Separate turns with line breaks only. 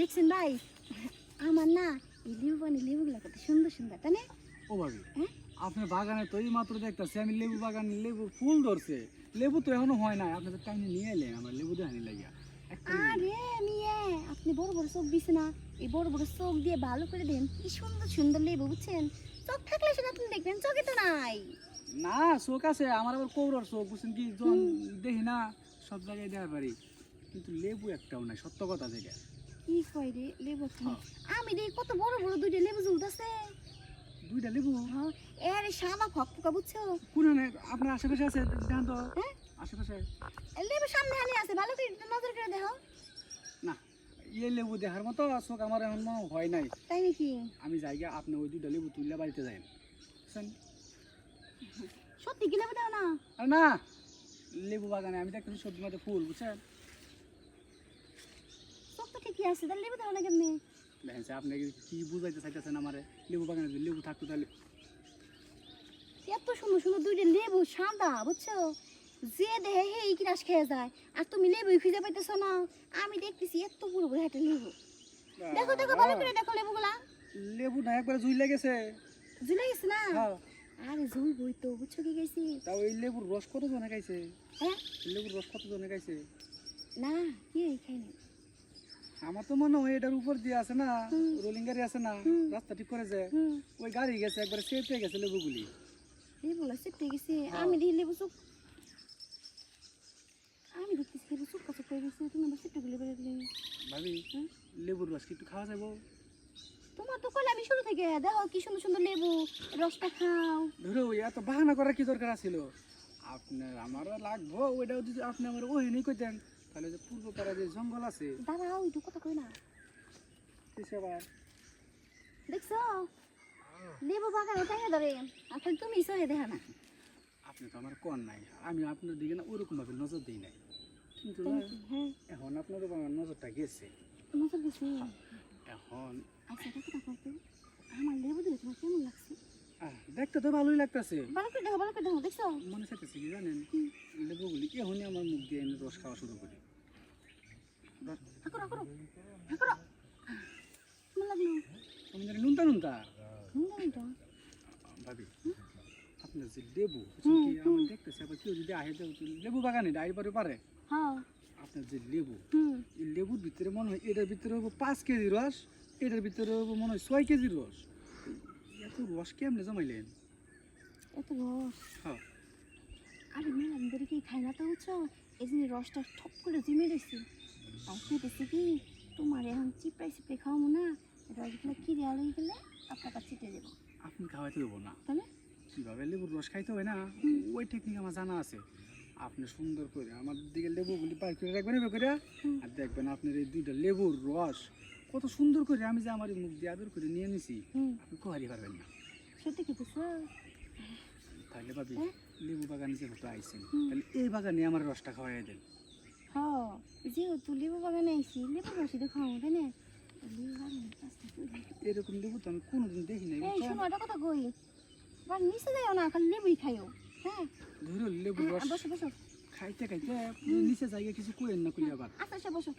দেখছেন ভাই? আমার না এই লেবু পানি লেবুগুলো কত সুন্দর সুন্দর তাই না?
ও ভাবি
হ্যাঁ?
আপনার বাগানে তো এই মাত্র দেখতেছি আমি লেবু বাগান লেবু ফুল ধরছে। লেবু তো এখনও হয় নাই আপনি তো টাইমে নিয়ে এলেন আমার লেবু দেখানি লাগিয়া।
আরে মিয়া আপনি বড় বড় চোখ দিছে না এই বড় বড় চোখ দিয়ে ভালো করে দেন কি সুন্দর সুন্দর লেবু বুঝছেন? চোখ থাকলে সেটা আপনি দেখবেন চোখে তো নাই।
না চোখ আছে আমার আবার কৌরার চোখ বুঝছেন কি? যখন দেখি না সব জায়গায় দেখার পারি। কিন্তু লেবু একটাও নাই সত্য কথা যেটা
কি কয় রে লেবু
হ্যাঁ।
আমি দেখি কত বড় বড় দুইটা লেবু ঝুলতেছে
দুইটা লেবু?
এর সামা ফক ফকা বুঝছ?
কোন আপনার আশেপাশে আছে? দেখান তো।
হ্যাঁ?
আশেপাশে।
লেবু সামনে হানি আছে ভালো করে নজর করে দেখো।
না ইয়ে লেবু দেখার মতো চোখ আমার এখন মনে হয় নাই।
তাই নাকি?
আমি যাই গিয়া আপনি ওই দুইটা লেবু তুললে বাড়িতে যাই।
সত্যি কি লেবু দাও না?
না লেবু বাগানে আমি দেখতেছি সবজি মধ্যে ফুল বুঝছেন?
আছে? তাহলে লেবু দাও না কেমনি?
দেখেন স্যার, আপনি কি বুঝাইতে চাইতেছেন আমারে? লেবু বাগানে যদি লেবু থাকতো তাহলে
এত সুন্দর সুন্দর দুইটা লেবু সাদা বুঝছ? যে দেহে হে এই কিরাস খেয়ে যায় আর তুমি লেবু খুঁজে পাইতেছো না। আমি দেখতেছি এত বড় বড় একটা লেবু। দেখো দেখো ভালো করে দেখো লেবুগুলা।
লেবু না একবারে জুই লেগেছে
ঝুলে গেছে না?
হ্যাঁ।
আরে ঝুল বই তো বুঝছ কি গেছি
তাও এই লেবুর রস কত জনে খাইছে?
হ্যাঁ?
লেবুর রস কত জনে খাইছে?
না কি খাইনি
আমার তো মনে হয় এটার উপর দিয়ে আছে না রোলিং গাড়ি আছে না রাস্তা ঠিক করেছে
হুম।
ওই গাড়ি গেছে একবারে চেপে গেছে লেবুগুলি।
লেবুগুলা চেপে গেছে।
হ্যাঁ।
আমি দেখি লেবু চুপ আমি দেখতেছি লেবু চুপ চুপ করে গেছে। তুমি আবার চেপে গুলো বেড়ে দিলে।
ভাবি লেবুর রস কি একটু খাওয়া যাব?
তোমার তো কইলে আমি শুরু থেকে। দেখো কি সুন্দর সুন্দর লেবু রসটা খাও।
ধরো এত বাহানা করার কি দরকার ছিল আপনার আমারও লাগবো ওইটাও যদি আপনি আমার ওহেনি কইতেন। তাহলে যে পূর্ব পাড়া যে জঙ্গল আছে
দাঁড়াও একটু কথা কই না।
কিসে আবার
দেখছ? লেবু বাগানে তাই ধরে। এখন তুমি সহে দেখা না।
আপনি তো আমার কন নাই। আমি আপনার দিকে না ওরকম ভাবে নজর দিই নাই। কিন্তু?
হ্যাঁ।
এখন আপনার উপর আমার নজরটা গেছে।
নজর গেছে?
এখন
আচ্ছা কথা আমার লেবু দিলে তোমার কেমন লাগছে?
দেখতে তো ভালোই লাগতেছে।
ভালো করে দেখো ভালো করে দেখো দেখছ?
মনে চাইতেছে কি জানেন। লেবুগুলি এখনই আমার মুখ দিয়ে রস খাওয়া শুরু করি। আমি জানি
তো?
ভাবি আপনার যে লেবু কি? আমার দেখতেছে আবার কেউ যদি আহে লেবু বাগানে ডাইর পারে পারে?
হ্যাঁ।
আপনার যে লেবু এই লেবুর ভিতরে মনে হয় এটার ভিতরে হব পাঁচ কেজি রস এটার ভিতরে হব মনে হয় ছয় কেজি রস। এত রস কেমনে জমাইলেন?
এত রস?
হ্যাঁ।
আরে দিন ধরে কি খাই না তো বুঝছ? এই জন্য রসটা ঠপ করে জমে রয়েছে আর খেতেছি কি? তোমার এখন চিপড়াই চিপড়ে খাওয়াবো না? রসগুলো কি দেওয়া হয়ে গেলে আপনার চিটে দেবো।
আপনি খাওয়াইতে দেবো না।
তাহলে?
কীভাবে লেবুর রস খাইতে হয় না? ওই টেকনিক আমার জানা আছে। আপনি সুন্দর করে আমার দিকে লেবুগুলি পার করে রাখবেন এভাবে করে। আর দেখবেন আপনার এই দুইটা লেবুর রস কত সুন্দর করে আমি যে আমার মুখ দিয়ে আদর করে নিয়ে নিছি আপনি কোহারি পারবেন না।
সত্যি খেতেছো
তাহলে ভাবি
হ্যাঁ?
লেবু বাগানে যেহেতু আইসেন
হুম।
তাহলে এই বাগানে আমার রসটা খাওয়াই দেন।
হ্যাঁ যেহেতু লেবু বাগানে আইসি লেবু রসি তো খাওয়াবো তাই না লেবু বাগানে কাজটা করি।
এরকম লেবু তো আমি কোনোদিন দেখি নাই
এই শোনো একটা কথা কই। এবার নিচে যাইও না খালি লেবুই খাইও হ্যাঁ?
ধরো লেবু
হ্যাঁ,
রস।
বসো বসো।
খাইতে খাইতে নিচে যাইয়া কিছু কইেন না কইয়া আবার।
আচ্ছা আচ্ছা বসো।